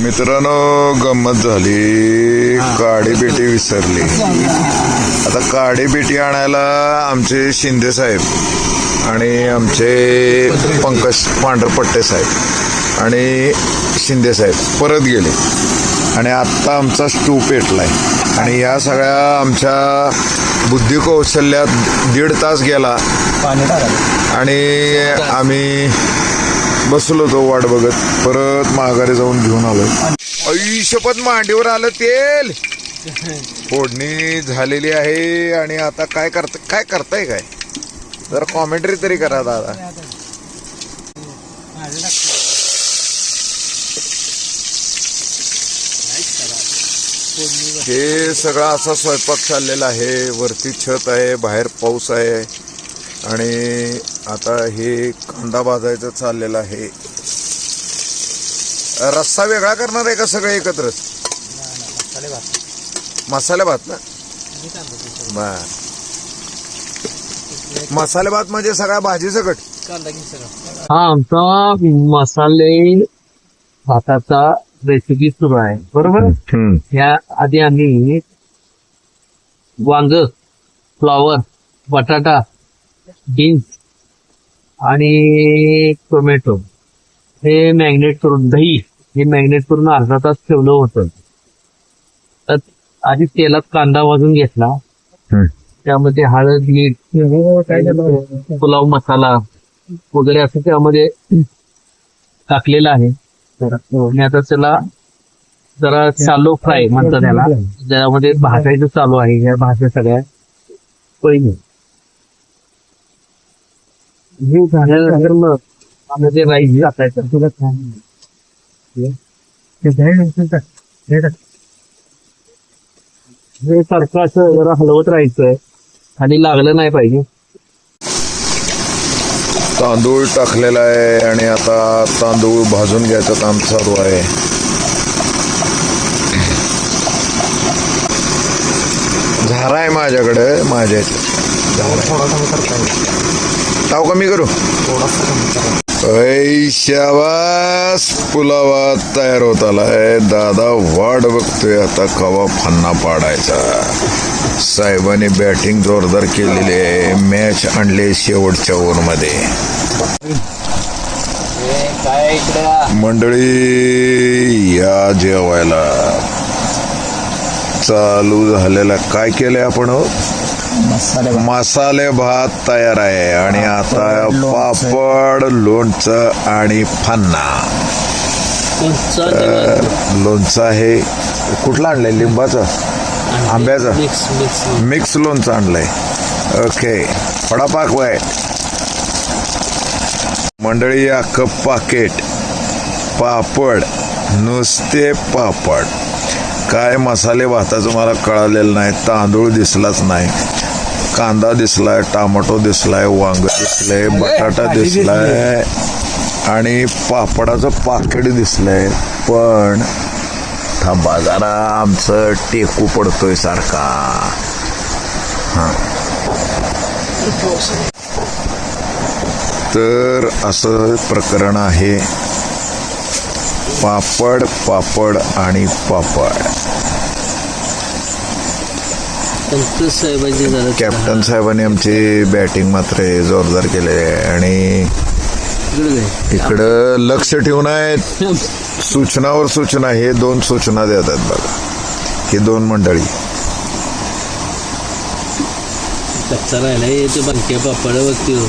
मित्रांनो गंमत झाली. काडी पेटी विसरली. आता काडी पेटी आणायला आमचे शिंदे साहेब आणि आमचे पंकज पांढरपट्टे साहेब आणि शिंदे साहेब परत गेले. आणि आत्ता आमचा स्टू पेटलाय. आणि या सगळ्या आमच्या बुद्धी कौशल्यात दीड तास गेला. आणि आम्ही बसलो होतो वाट बघत. परत माघारी जाऊन घेऊन आलो. आयुष्यपत मांडीवर आलं तेल. फोडणी झालेली आहे आणि आता काय करत काय करताय काय? जरा कॉमेंट्री तरी करा दादा. हे सगळा असा स्वयंपाक चाललेला आहे. वरती छत आहे बाहेर पाऊस आहे. आणि आता हे कांदा भाजायचं चाललेलं आहे. रस्सा वेगळा करणार आहे का सगळे एकत्रच मसाले भात. मसाले भात ना? बर. मसाले भात म्हणजे सगळ्या भाजी सकट? कांदा घे सगळं. हा आमचा मसाले भाताचा रेसिपी सुरू आहे. बरोबर? या आधी आम्ही वांग फ्लॉवर बटाटा बीन्स आणि टोमॅटो. हे मॅग्नेट करून दही हे मॅग्नेट करून अर्धा तास ठेवलं होतं. तर आधी तेलात कांदा भाजून घेतला. त्यामध्ये हळद मीठ पुलाव मसाला वगैरे असं त्यामध्ये टाकलेलं आहे. आणि आता त्याला जरा चालो फ्राय म्हणतात त्याला. ज्यामध्ये भाजायचं चालू आहे. या भाज्या सगळ्या. पहिले हे झाल्यानंतर मग त्यामध्ये राईस टाकायचं तुला हे? सारखं असं जरा हलवत राहायचं. आणि लागलं नाही पाहिजे. तांदूळ टाकलेला आहे आणि आता तांदूळ भाजून घ्यायचं काम चालू आहे. झारा आहे माझ्याकडे माझ्या थोडा कमी करता येईल ताव कमी करू? थोडासा पुलावा तयार होत आलाय. दादा वाट बघतोय आता कवा फन्ना पाडायचा. साहेबांनी बॅटिंग जोरदार केलेली आहे. मॅच आणले शेवटच्या ओव्हरमध्ये मंडळी या जेवायला. चालू झालेला काय केलंय आपण हो? मसाले मसाले भात तयार आहे आणि आता पापड लोणचं आणि फन्ना लोणचं आहे. कुठलं आणलंय? लिंबाचं? आंब्याचं? मिक्स मिक्स मिक्स लोणचं आणलंय. ओके. फडापाक वय. मंडळी अख्खं पाकेट पापड नुसते पापड. काय मसाले भाताचं मला कळालेलं नाही तांदूळ दिसलाच नाही. कांदा दिसलाय टोमॅटो दिसलाय वांग दिसलंय बटाटा दिसलाय आणि पापडाचं पाकिट दिसलंय. पण थांबा जरा आमचं टेकू पडतोय सारखा. तर असं प्रकरण आहे. पापड पापड आणि पापड. पंकज साहेबांचे झालं कॅप्टन साहेबांनी आमची बॅटिंग मात्र जोरदार केले आहे. आणि इकडं लक्ष ठेवून आहेत. सूचनावर सूचना हे दोन सूचना देतात बघा. ही दोन मंडळी.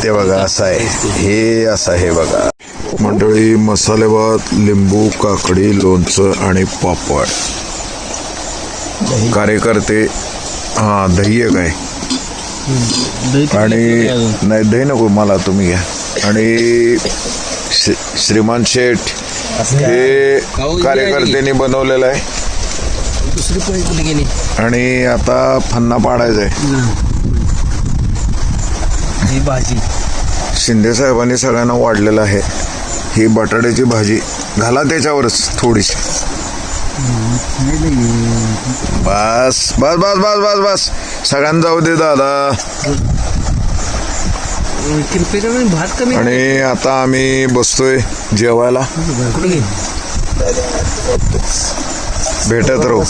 ते बघा असं आहे. हे असं आहे बघा. मंडळी मसाले भात लिंबू काकडी लोणचं आणि पापड. कार्यकर्ते हा दही एक आहे आणि नाही दही नको मला तुम्ही घ्या. आणि श्री- श्रीमान शेठ हे कार्यकर्त्यांनी बनवलेलं आहे. आणि आता फन्ना पाडायचा आहे. ही भाजी. शिंदे साहेबांनी सगळ्यांना वाढलेलं आहे. ही बटाट्याची भाजी. घाला त्याच्यावरच थोडीशी. बस बस बस बस बस बस. सगळ्यांना जाऊ दे दादा. भात कमी आणि आता आम्ही बसतोय जेवायला. भेटत राहू.